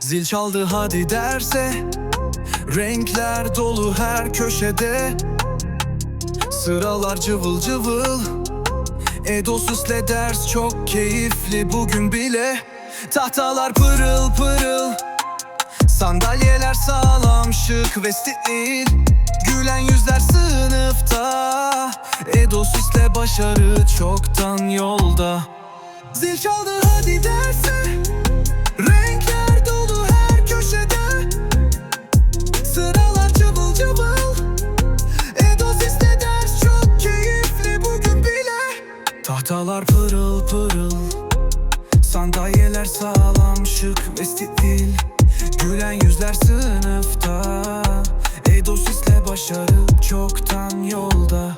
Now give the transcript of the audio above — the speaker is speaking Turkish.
Zil çaldı hadi derse. Renkler dolu her köşede. Sıralar cıvıl cıvıl. Edosüsle ders çok keyifli bugün bile. Tahtalar pırıl pırıl. Sandalyeler sağlam şık ve stil. Gülen yüzler sınıfta. Edosüsle başarı çoktan yolda. Zil çaldı hadi derse Tahtalar pırıl pırıl Sandalyeler sağlam şık ve stil Gülen yüzler sınıfta Edosis'le başarı çoktan yolda